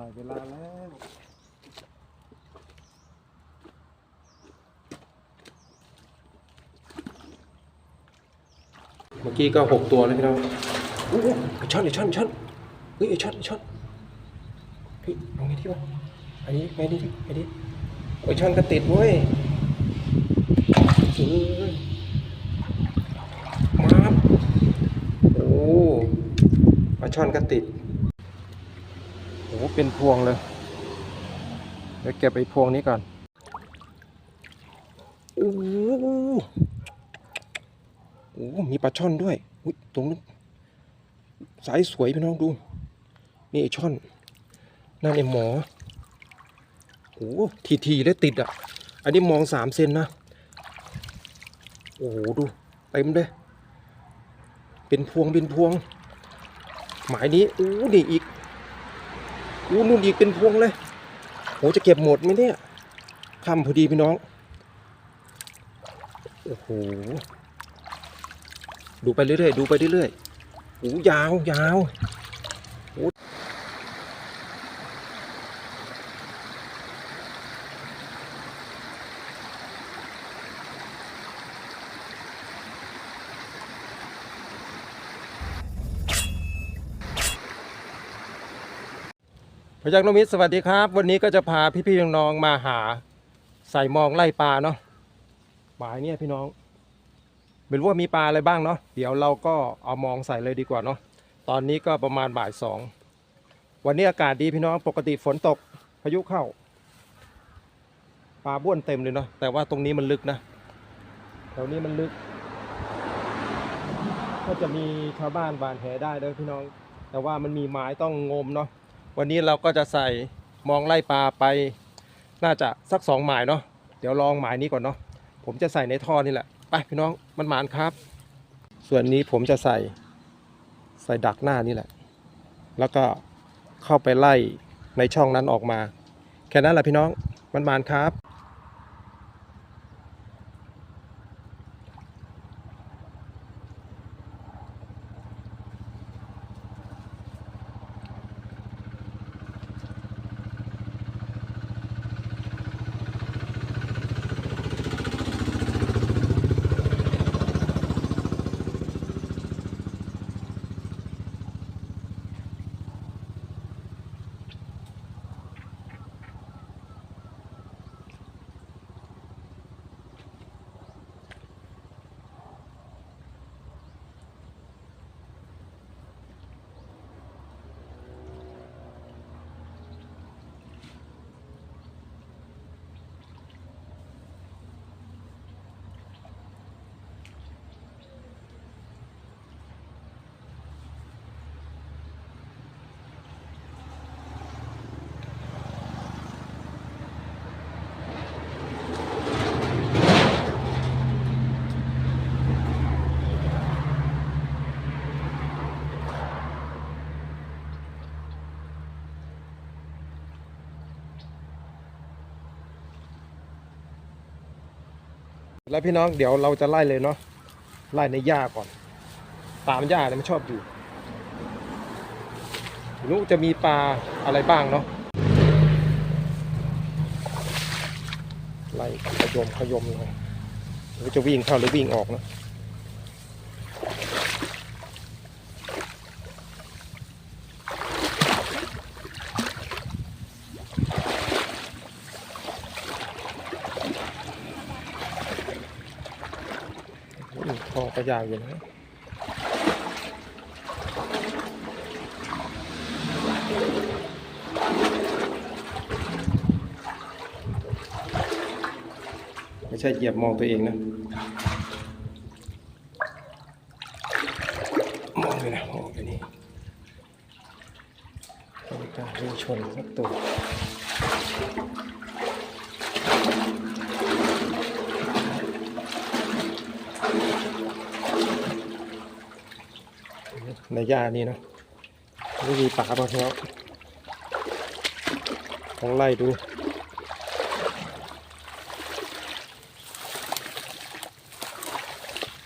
ถ่ายเวลาแล้วเมื่อกี้ก็หกตัวแล้วพี่น้องอ้โหไอช่อนไอช่อนไอช่อนเฮ้ยไอช่อนไอช่อนเฮ้ยเอาไงดีวะอันนี้ไงดีดิไงดีไอช่อนก็ติดเว้ยเออมาบโอ้ปลาช่อนก็ติด เป็นพวงเลย เดี๋ยวเก็บไอ้พวงนี้ก่อนโอ้โหโอ้มีปลาช่อนด้วยอุ๊ยตรงนั้นสายสวยพี่น้องดู นี่ไอช่อนนั่นไอหมอโอ้ทีทีๆได้ติดอะ อันนี้มองสามเซนนะ โอ้โหดูเต็มเลยเป็นพวงเป็นพวง หมายนี้โอ้นี่อีก อ้นู่นอีกเป็นพวงเลยโหจะเก็บหมดไหมเนี่ยคำพอดีพี่น้อง โอ้โห ดูไปเรื่อยๆ ดูไปเรื่อยๆโอ้ยาวยาว พยักนมิตรสวัสดีครับ วันนี้ก็จะพาพี่ๆน้องๆมาหาใส่มองไล่ปลาเนาะหมายเนี่ยพี่น้องไม่รู้ว่ามีปลาอะไรบ้างเนาะเดี๋ยวเราก็เอามองใส่เลยดีกว่าเนาะตอนนี้ก็ประมาณบ่ายสองวันนี้อากาศดีพี่น้องปกติฝนตกพายุเข้าปลาบ้วนเต็มเลยเนาะแต่ว่าตรงนี้มันลึกนะแถวนี้มันลึก ก็จะมีชาวบ้านบานแหได้เด้อพี่น้อง แต่ว่ามันมีไม้ต้องงมเนาะ วันนี้เราก็จะใส่มองไล่ปลาไป น่าจะสักสองหมายเนาะเดี๋ยวลองหมายนี้ก่อนเนาะผมจะใส่ในท่อนี่แหละไปพี่น้องมันหมานครับ ส่วนนี้ผมจะใส่ใส่ดักหน้านี่แหละ แล้วก็เข้าไปไล่ในช่องนั้นออกมา แค่นั้นแหละพี่น้องมันหมานครับ แล้วพี่น้องเดี๋ยวเราจะไล่เลยเนาะไล่ในหญ้าก่อน ตามหญ้าเนี่ยมันชอบอยู่รู้จะมีปลาอะไรบ้างเนาะไล่ขยมขยมเลยหรือจะวิ่งเข้าหรือวิ่งออกเนาะอุ้ ยาวอยู่นะไม่ใช่เหยียบมองตัวเองนะ มองเลยนะมองไปนี่ไม่กล้าวิ่ชนสักตัว หญ้านี่นะนี่มีปลาบางแล้วลองไล่ดู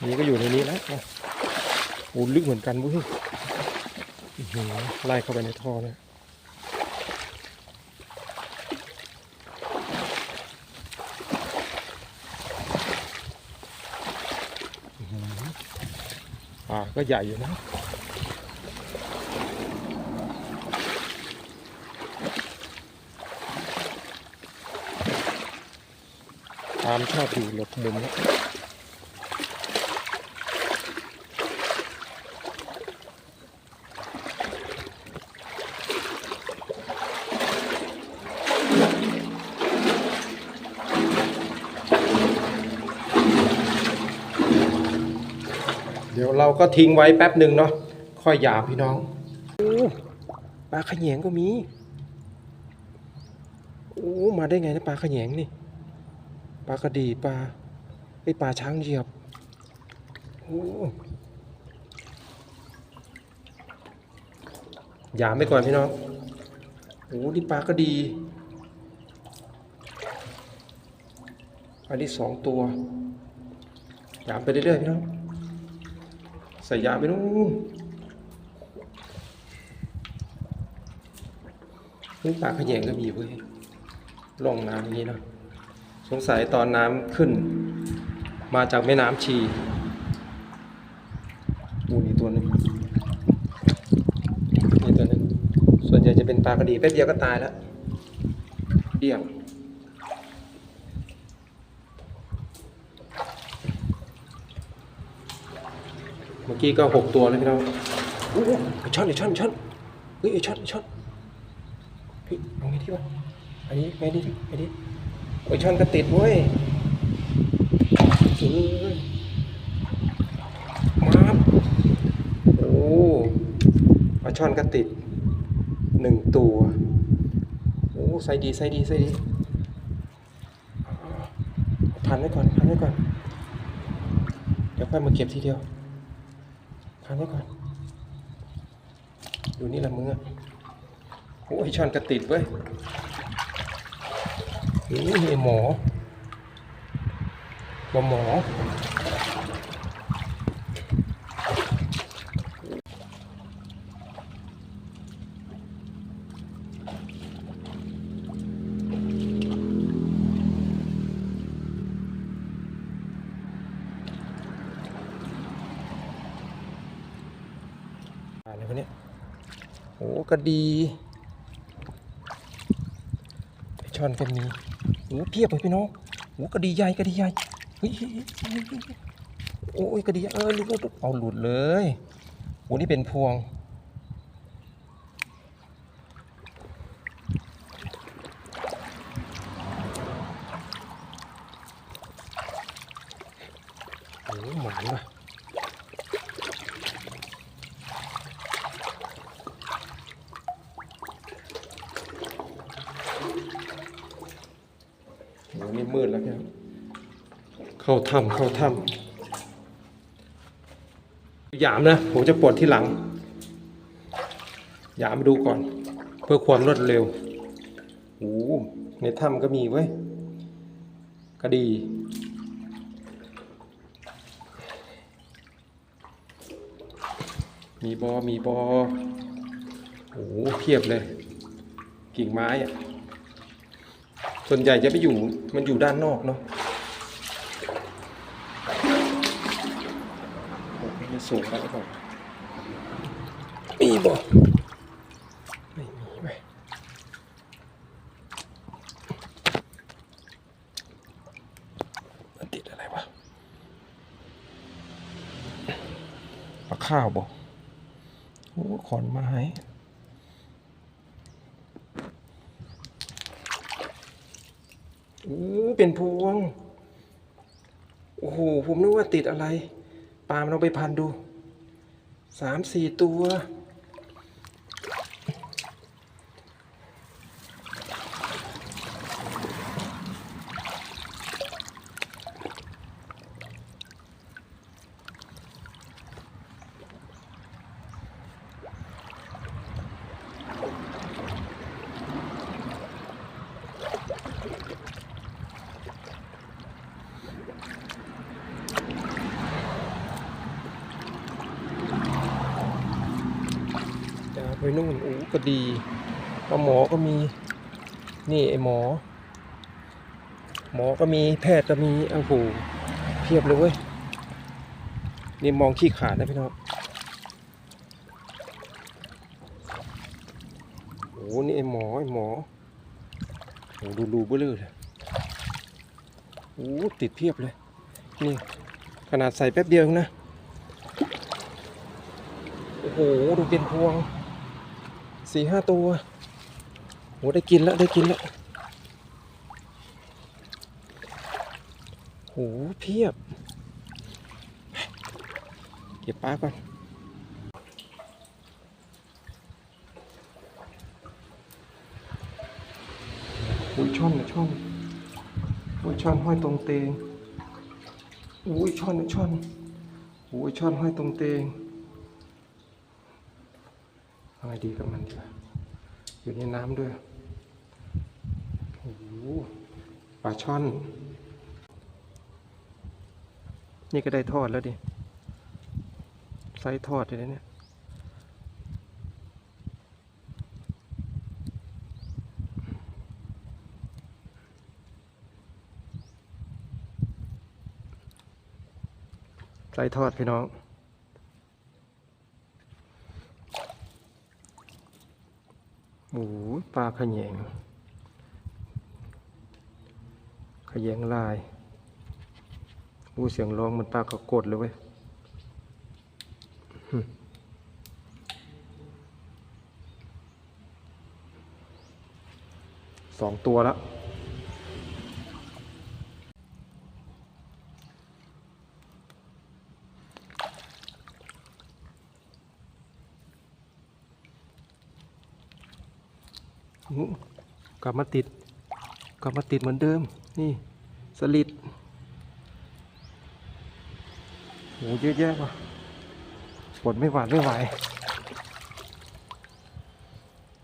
นี่ก็อยู่ในนี้แล้วอูลึกเหมือนกันบุ้ยไล่เข้าไปในท่อเนี่ยป่าก็ใหญ่อยู่นะ ตามชอบอยู่หลบมุมนะเดี๋ยวเราก็ทิ้งไว้แป๊บหนึ่งเนาะค่อยหยาบพี่น้องโอ้ปลาขยงก็มี โอ้ มาได้ไงนะปลาขยงนี่ ปลากระดีปลาไอปลาช้างเหยียบโอ้หยามไปก่อนพี่น้องโอ้นี่ปลากระดีอันนี้สองตัวหยามไปเรื่อยๆพี่น้องใส่ยามไปนู่นนี่ปลาขยงก็มีเว้ยลองน้ำอย่างนี้เนาะ งสัยตอนน้ำขึ้น มาจากแม่น้ำชีอูนี่ตัวนึงนี่ตัวนึงส่วนใหญ่จะเป็นปลากระดีแป๊บเดียวก็ตายแล้วเดี่ยงเมื่อกี้ก็หกตัวแล้วพี่น้องโอ้ไอช่อนไอช่อนไอช่อนเฮ้ยไอช่อนไอช่อนเฮ้ยเอาไงดีวะอันนี้ไงดีดิไงดี ไอ้ช่อนก็ติดเว้ยเอ้ยมาบโอ้ปลาช่อนก็ติดหนึ่งตัว โอ้ใส่ดีใส่ดีใส่ดี พันไว้ก่อนพันไว้ก่อน เดี๋ยวค่อยมาเก็บทีเดียว พันไว้ก่อนอยู่นี่ละมืออะโอ้ยช่อนกระติดเว้ย นี่ไอ้หมอหมอหมออะไรวะเนี่ยโอ้กระดี ช่อนก็มี โอ้เพียบเลยพี่น้องโอ้กระดีใหญ่กระดีใหญ่เฮ้ยโอ้ยกระดีเออลุดหลุดหลุดเอาหลุดเลยโอ้นี่เป็นพวง โอ้หมานว่ะ โอ้นี่มืดแล้วเนี่ยเข้า ถ้ำเข้าถ้ำหยามนะ ผมจะปลดที่หลัง หยามดูก่อน เพื่อความรวดเร็วโอ้ในถ้ำก็มีเว้ยก็ดีมีบอ มีบอ โอ้โหเพียบเลย กิ่งไม้อะส่วนใหญ่จะไปอยู่ มันอยู่ด้านนอกเนาะ สูงไปหรือเปล่ามีบ่ไม่มีไหมมันติดอะไรวะปลาข้าวบ่โอ้ขอนไม้โอ้เป็นพวง โอ้โห ผมนึกว่าติดอะไร ปลามันเอาไปพันดูสามสี่ตัว หมอก็มีแพทย์ก็มีโอ้โหเพียบเลยเว้ยนี่มองขี้ขาดนะพี่น้องโอ้โหนี่ไอ้หมอไอ้หมอโอ้ดูดูเบื่อเลยโอ้ติดเพียบเลย นี่ขนาดใส่แป๊บเดียวนะโอ้โหดูเป็นพวงสี่ห้าตัวโอ้ได้กินแล้วได้กินแล้ว โหเพียบ เก็บปลาก่อนอุ้ยช่อนนะช่อนอุ้ยช่อนห้อยตรงเตงอุ้ยช่อนนะช่อนอุ้ยช่อนห้อยตรงเตงอาไงดีกับมันดีวะอยู่ในน้ำด้วยโอ้โหปลาช่อน นี่ก็ได้ทอดแล้วดิไซส์ทอดเลยนะเนี่ยไส้ทอดพี่น้อง โอ้โหปลาขยงขยงลาย อู้เสียงร้องเหมันปลากระกดเลยเว้ยสองตัวแล้วกลับมาติด กลับมาติดเหมือนเดิม นี่ สลิดโหเยอะแยะว่ะปวดไม่หวาดไม่ไหว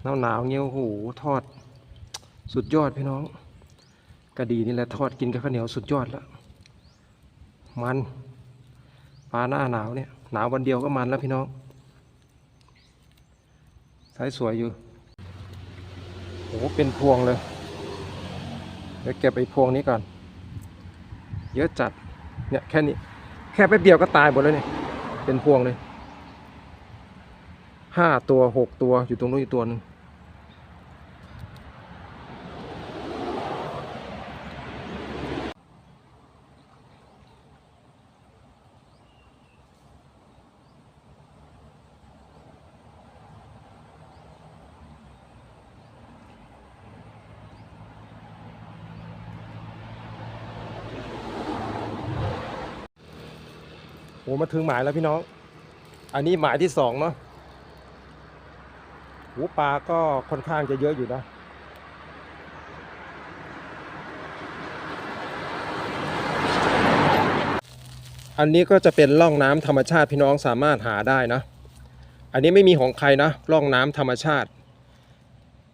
หนาวหนาวเงี้ยโอ้โหทอด สุดยอดพี่น้องกระดีนี่แหละทอดกินกับข้าวเหนียวสุดยอดแล้วมันปลาหน้าหนาวเนี่ย หนาววันเดียวก็มันแล้วพี่น้องสายสวยอยู่โอ้โหเป็นพวงเลย เดี๋ยวเก็บไอ้พวงนี้ก่อน เยอะจัด เนี่ยแค่นี้ แค่แป๊บเดียวก็ตายหมดแล้วเนี่ย เป็นพวงเลยห้าตัวหกตัวอยู่ตรงนู้นอีกตัวหนึง อ้มาถึงหมายแล้วพี่น้อง อันนี้หมายที่สองเนาะโอ้ปลาก็ค่อนข้างจะเยอะอยู่นะอันนี้ก็จะเป็นร่องน้ำธรรมชาติพี่น้องสามารถหาได้นะ อันนี้ไม่มีของใครนะร่องน้ำธรรมชาติ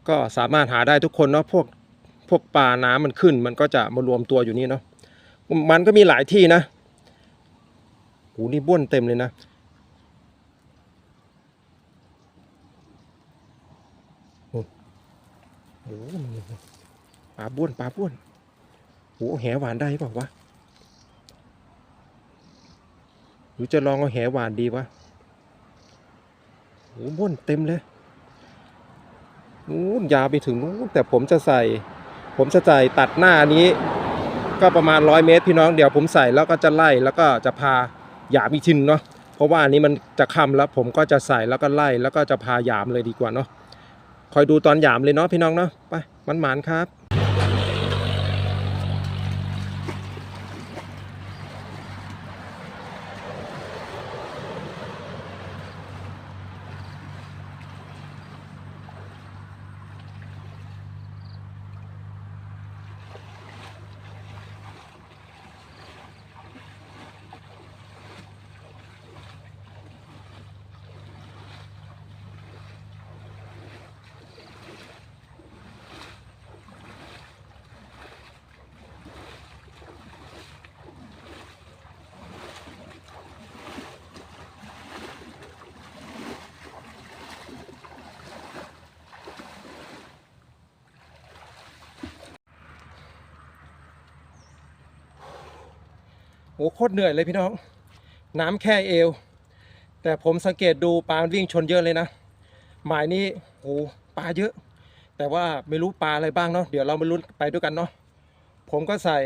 ก็สามารถหาได้ทุกคนเนาะพวกพวกปลาน้ำมันขึ้น มันก็จะมารวมตัวอยู่นี่เนาะมันก็มีหลายที่นะ หนี่บ้วนเต็มเลยนะโอ้โหปลาบ้วนปลาบ้วนโอ้แหหวานได้เปล่าวะหรือจะลองเอาแหหวานดีวะโอ้บ้วนเต็มเลยนู้นยาวไปถึงนู้นแต่ผมจะใส่ ผมจะใส่ตัดหน้านี้ ก็ประมาณร้อยเมตรพี่น้องเดี๋ยวผมใส่แล้วก็จะไล่แล้วก็จะพา หยามอีกทีหนึงเนาะเพราะว่าอันนี้มันจะค่ำแล้วผมก็จะใส่แล้วก็ไล่แล้วก็จะพาหยามเลยดีกว่าเนาะคอยดูตอนหยามเลยเนาะพี่น้องเนาะไปมันหมานครับ โอ้โคตรเหนื่อยเลยพี่น้อง น้ำแค่เอว แต่ผมสังเกตดูปลาวิ่งชนเยอะเลยนะ หมายนี้โอ้ปลาเยอะ แต่ว่าไม่รู้ปลาอะไรบ้างเนาะเดี๋ยวเรามาลุ้นไปด้วยกันเนาะผมก็ใส่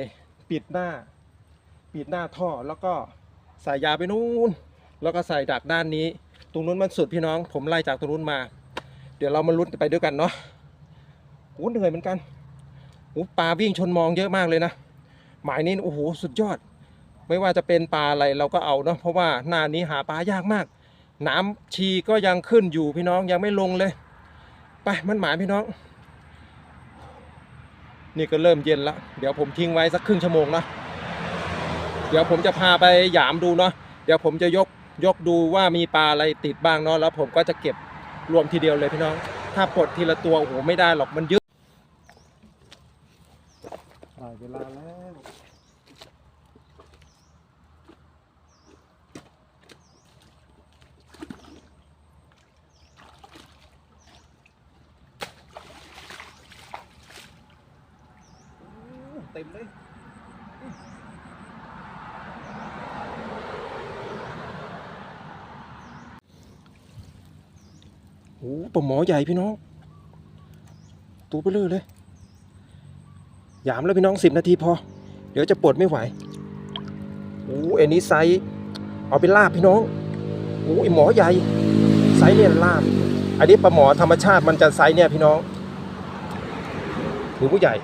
ปิดหน้า ปิดหน้าท่อแล้วก็ใส่ยาไปนู้นแล้วก็ใส่ดักด้านนี้ ตรงนู้นมันสุดพี่น้อง ผมไล่จากตรงนู้นมา เดี๋ยวเรามาลุ้นไปด้วยกันเนาะโอ้เหนื่อยเหมือนกันโอ้ปลาวิ่งชนมองเยอะมากเลยนะ หมายนี้โอ้โหสุดยอด ไม่ว่าจะเป็นปลาอะไรเราก็เอาเนาะเพราะว่าหน้านี้หาปลายากมาก น้ำชีก็ยังขึ้นอยู่พี่น้องยังไม่ลงเลย ไปมันหมายพี่น้อง นี่ก็เริ่มเย็นแล้วเดี๋ยวผมทิ้งไว้สักครึ่งชั่วโมงนะเดี๋ยวผมจะพาไปหยามดูเนาะเดี๋ยวผมจะยกยกดูว่ามีปลาอะไรติดบ้างเนาะแล้วผมก็จะเก็บรวมทีเดียวเลยพี่น้อง ถ้าปลดทีละตัวโอ้โหไม่ได้หรอกมันเยอะได้เวลาแล้วเต็มเลย โอ้ ปลาหมอใหญ่พี่น้อง ตัวเบลอเลย ยามแล้วพี่น้องสิบนาทีพอ เดี๋ยวจะปวดไม่ไหวโอ้เอ็นนี้ไซส์เอาไปลาบพี่น้องโอ้หมอใหญ่ ไซส์เนี่ยลาบ อันนี้ปลาหมอธรรมชาติมันจะไซส์เนี่ยพี่น้องหรือผู้ใหญ่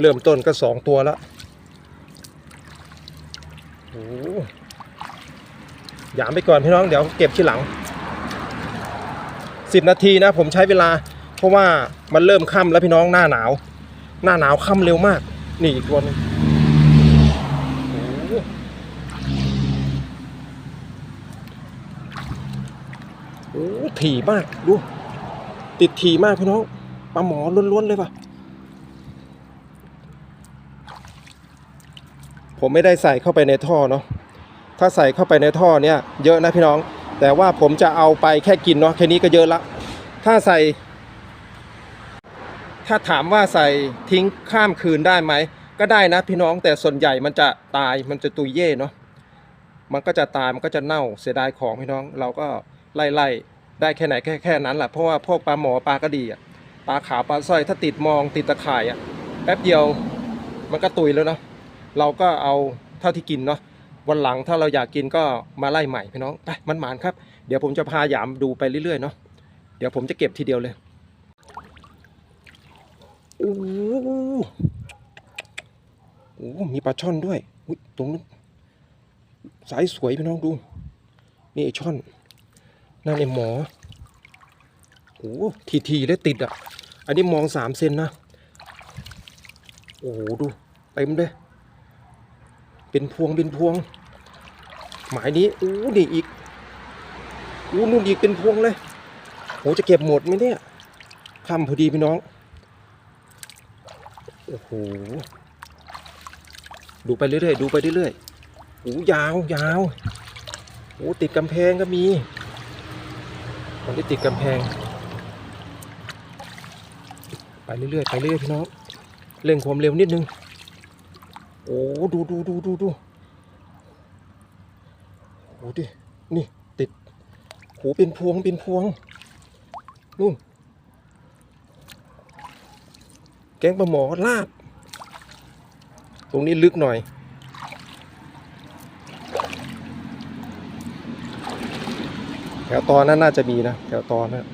เริ่มต้นก็สองตัวแล้วโอ้ ยามไปก่อนพี่น้องเดี๋ยวเก็บที่หลัง 10 นาทีนะ ผมใช้เวลา เพราะว่ามันเริ่มค่ำแล้วพี่น้องหน้าหนาว หน้าหนาวค่ำเร็วมาก นี่อีกตัวนึงโอ้โหถี่มากดู ติดถี่มากพี่น้องปลาหมอล้วนๆเลยว่ะ ผมไม่ได้ใส่เข้าไปในท่อเนาะ ถ้าใส่เข้าไปในท่อเนี่ยเยอะนะพี่น้อง แต่ว่าผมจะเอาไปแค่กินเนาะแค่นี้ก็เยอะละถ้าใส่ ถ้าถามว่าใส่ทิ้งข้ามคืนได้ไหมก็ได้นะพี่น้องแต่ส่วนใหญ่มันจะตายมันจะตุยเย่เนาะมันก็จะตายมันก็จะเน่าเสียดายของพี่น้อง เราก็ไล่ไล่ได้แค่ไหนแค่แค่นั้นแหละเพราะว่าพวกปลาหมอปลากระดีอะปลาขาวปลาสร้อยถ้าติดมองติดตะข่ายอะแป๊บเดียวมันก็ตุยแล้วเนาะเราก็เอาเท่าที่กินเนาะ วันหลังถ้าเราอยากกินก็มาไล่ใหม่พี่น้องไปมันหมานครับ เดี๋ยวผมจะพาหยามดูไปเรื่อยๆเนาะเดี๋ยวผมจะเก็บทีเดียวเลยโอ้โหโอ้มีปลาช่อนด้วยอุ๊ยตรงนั้นสายสวยพี่น้องดู นี่ไอช่อนนั่นไอหมอโอ้ทีทีๆแล้วติดอะ อันนี้มองสามเซนนะ โอ้โหดูเต็มเลย เป็นพวงเป็นพวง หมายนี้อู้นี่อีกอู้นู่นอีกเป็นพวงเลยโหจะเก็บหมดไหมเนี่ยค่ำพอดีพี่น้องโอ้โหดูไปเรื่อยๆดูไปเรื่อยๆโอ้ยาวยาวโอ้ติดกำแพงก็มีมันได้ติดกำแพง ไปเรื่อยๆไปเรื่อยๆพี่น้องเร่งความเร็วนิดนึงโอ้ดูดูดูดูดู โอ้ดิ นี่ติดโหเป็นพวงเป็นพวงนู่นแกงปลาหมอลาบ ตรงนี้ลึกหน่อย แถวตอนนั้นน่าจะมีนะ แถวตอนนะ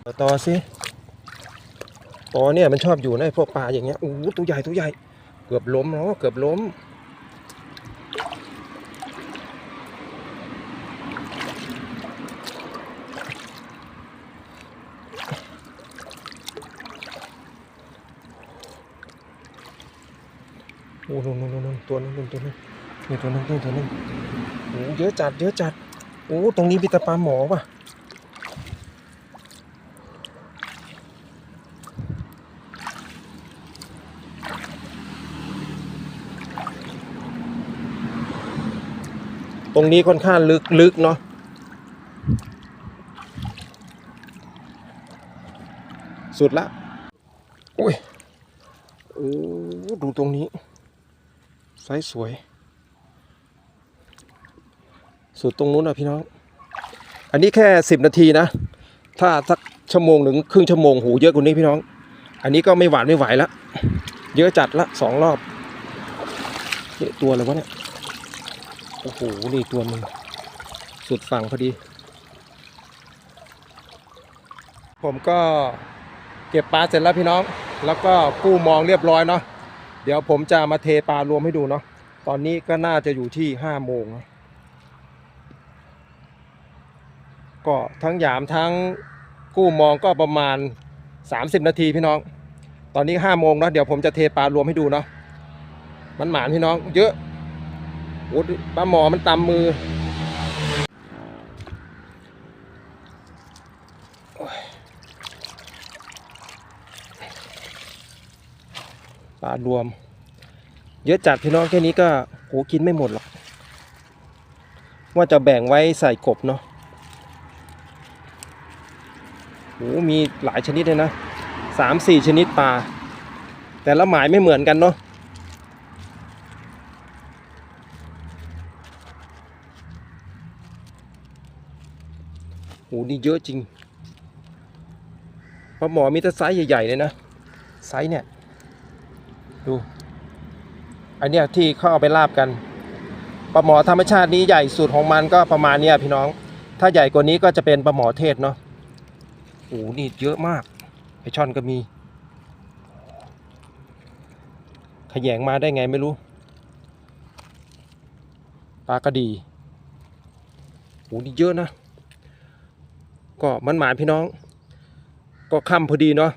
แถวตอสิตอเนี่ยมันชอบอยู่ในพวกปลาอย่างเงี้ย โอ้โหตัวใหญ่ตัวใหญ่เกือบล้มแล้วเกือบล้ม โอ้โหนู่นนู่นนู่นตัวนึงนู่นตัวนึงนี่ตัวนึงนี่ตัวนึงโอ้เยอะจัด เยอะจัด โอ้ ตรงนี้มีต่ปลาหมอป่ะ รงนี้ค่อนข้างลึกลึกเนาะสุดละโอ้ยโอ้ดูตรงนี้ไซส์สวย สุดตรงนู้นนะพี่น้อง อันนี้แค่สิบนาทีนะ ถ้าสักชั่วโมงหนึ่งครึ่งชั่วโมงโหเยอะกว่านี้พี่น้อง อันนี้ก็ไม่หวานไม่ไหวละเยอะจัดละสองรอบตัวอะไรวะเนี่ย โอ้โห นี่ตัวหนึ่งสุดฝั่งพอดี ผมก็เก็บปลาเสร็จแล้วพี่น้อง แล้วก็กู้มองเรียบร้อยเนาะ เดี๋ยวผมจะมาเทปลารวมให้ดูเนาะ ตอนนี้ก็น่าจะอยู่ที่ห้าโมงนะก็ทั้งหยามทั้งกู้มองก็ประมาณ 30 นาทีพี่น้อง ตอนนี้ห้าโมงเนาะ เดี๋ยวผมจะเทปลารวมให้ดูเนาะ มันหมานพี่น้อง เยอะ โอ้ปลาหมอมันตำมือปลารวม เยอะจัดพี่น้องแค่นี้ก็โหกินไม่หมดหรอก ว่าจะแบ่งไว้ใส่กบเนาะโหมีหลายชนิดเลยนะสามสี่ชนิดปลา แต่ละหมายไม่เหมือนกันเนาะ หนี่เยอะจริงปลาหมอมีแต่ไซส์ใหญ่ๆเลยนะไซส์เนี่ย ดูอันเนี้ยที่เขาเอาไปลาบกันปลาหมอธรรมชาตินี้ใหญ่สุดของมันก็ประมาณเนี้ยพี่น้อง ถ้าใหญ่กว่านี้ก็จะเป็นปลาหมอเทศเนาะโอ้นี่เยอะมากไอช่อนก็มีขยงมาได้ไงไม่รู้ปลากระดีโอ้นี่เยอะนะ ก็มันหมานพี่น้อง ก็ค่ำพอดีเนาะ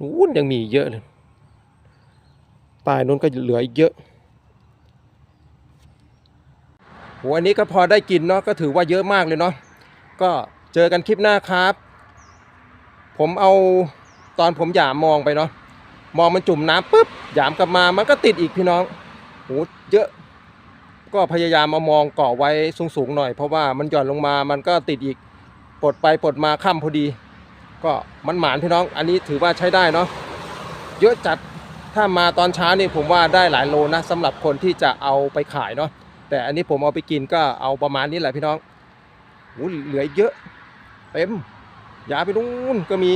นู้นยังมีเยอะเลยใตายนู้นก็เหลืออีกเยอะโหอันนี้ก็พอได้กินเนาะก็ถือว่าเยอะมากเลยเนาะก็เจอกันคลิปหน้าครับ ผมเอาตอนผมหยามมองไปเนาะมองมันจุ่มน้ำปุ๊บหยามกลับมามันก็ติดอีกพี่น้องโหเยอะ ก็พยายามเอามองเกาะไว้สูงๆหน่อย เพราะว่ามันหย่อนลงมามันก็ติดอีกปลดไปปลดมาค่ำพอดี ก็มันหมานพี่น้อง อันนี้ถือว่าใช้ได้เนาะเยอะจัดถ้ามาตอนเช้านี่ผมว่าได้หลายโลนะสำหรับคนที่จะเอาไปขายเนาะแต่อันนี้ผมเอาไปกินก็เอาประมาณนี้แหละพี่น้องโอ้เหลือเยอะเต็มยาไปนู้นก็มี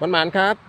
มันหมานครับ